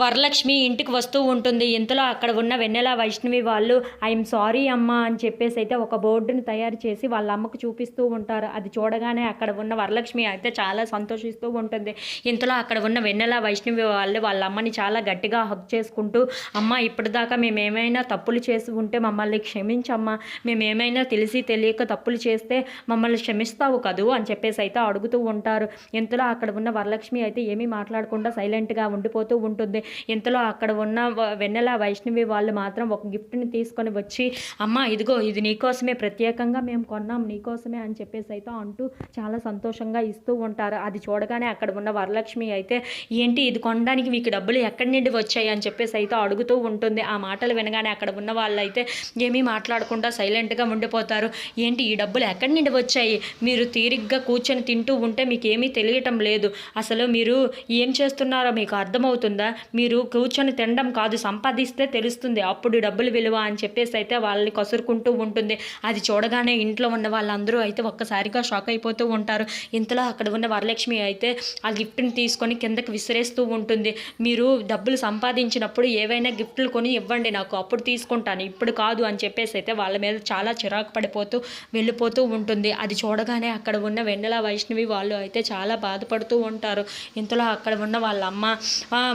వరలక్ష్మి ఇంటికి వస్తూ ఉంటుంది. ఇంతలో అక్కడ ఉన్న వెన్నెల వైష్ణవి వాళ్ళు ఐఎమ్ సారీ అమ్మ అని చెప్పేసి అయితే ఒక బోర్డుని తయారు చేసి వాళ్ళ అమ్మకు చూపిస్తూ ఉంటారు. అది చూడగానే అక్కడ ఉన్న వరలక్ష్మి అయితే చాలా సంతోషిస్తూ ఉంటుంది. ఇంతలో అక్కడ ఉన్న వెన్నెల వైష్ణవి వాళ్ళు వాళ్ళ అమ్మని చాలా గట్టిగా హక్ చేసుకుంటూ అమ్మ ఇప్పటిదాకా మేము ఏమైనా తప్పులు చేసి ఉంటే మమ్మల్ని క్షమించమ్మా. మేము ఏమైనా తెలిసి తెలియక తప్పులు చేస్తే మమ్మల్ని క్షమిస్తావు కదూ అని చెప్పేసి అయితే అడుగుతూ ఉంటారు. ఇంతలో అక్కడ ఉన్న వరలక్ష్మి అయితే ఏమీ మాట్లాడకుండా సైలెంట్గా ఉండిపోతూ ఉంటుంది. ఇంతలో అక్కడ ఉన్న వ- వెన్నెల వైష్ణవి వాళ్ళు మాత్రం ఒక గిఫ్ట్ని తీసుకొని వచ్చి అమ్మ ఇదిగో ఇది నీకోసమే ప్రత్యేకంగా మేము కొన్నాం నీకోసమే అని చెప్పేసి అయితే అంటూ చాలా సంతోషంగా ఇస్తూ ఉంటారు. అది చూడగానే అక్కడ ఉన్న వరలక్ష్మి అయితే ఏంటి ఇది కొనడానికి మీకు డబ్బులు ఎక్కడి నుండి వచ్చాయి? అని చెప్పేసి అయితే అడుగుతూ ఉంటుంది. ఆ మాటలు వినగానే అక్కడ ఉన్న వాళ్ళు అయితే ఏమీ మాట్లాడకుండా సైలెంట్గా ఉండిపోతారు. ఏంటి ఈ డబ్బులు ఎక్కడి నుండి వచ్చాయి? మీరు తీరిగ్గా కూర్చొని తింటూ ఉంటే మీకు ఏమీ తెలియటం లేదు. అసలు మీరు ఏం చేస్తున్నారో మీకు అర్థమవుతుందా? మీరు కూర్చొని తినడం కాదు సంపాదిస్తే తెలుస్తుంది. అప్పుడు డబ్బులు విలువ అని చెప్పేసి అయితే వాళ్ళని కసురుకుంటూ ఉంటుంది. అది చూడగానే ఇంట్లో ఉన్న వాళ్ళందరూ అయితే ఒక్కసారిగా షాక్ అయిపోతూ ఉంటారు. ఇంతలో అక్కడ ఉన్న వరలక్ష్మి అయితే ఆ గిఫ్ట్ని తీసుకొని కిందకి విసిరేస్తూ ఉంటుంది. మీరు డబ్బులు సంపాదించినప్పుడు ఏవైనా గిఫ్ట్లు కొని ఇవ్వండి నాకు అప్పుడు తీసుకుంటాను. ఇప్పుడు కాదు అని చెప్పేసి అయితే వాళ్ళ మీద చాలా చిరాకు పడిపోతూ వెళ్ళిపోతూ ఉంటుంది. అది చూడగానే అక్కడ ఉన్న వెన్నెల వైష్ణవి వాళ్ళు అయితే చాలా బాధపడుతూ ఉంటారు. ఇంతలో అక్కడ ఉన్న వాళ్ళ అమ్మ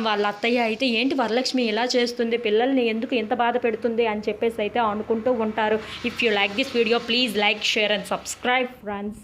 వాళ్ళ అత్తయ్య అయితే ఏంటి వరలక్ష్మి ఇలా చేస్తుంది? పిల్లల్ని ఎందుకు ఇంత బాధ పెడుతుంది? అని చెప్పేసి అయితే అనుకుంటూ ఉంటారు. If you like this video please like share and subscribe friends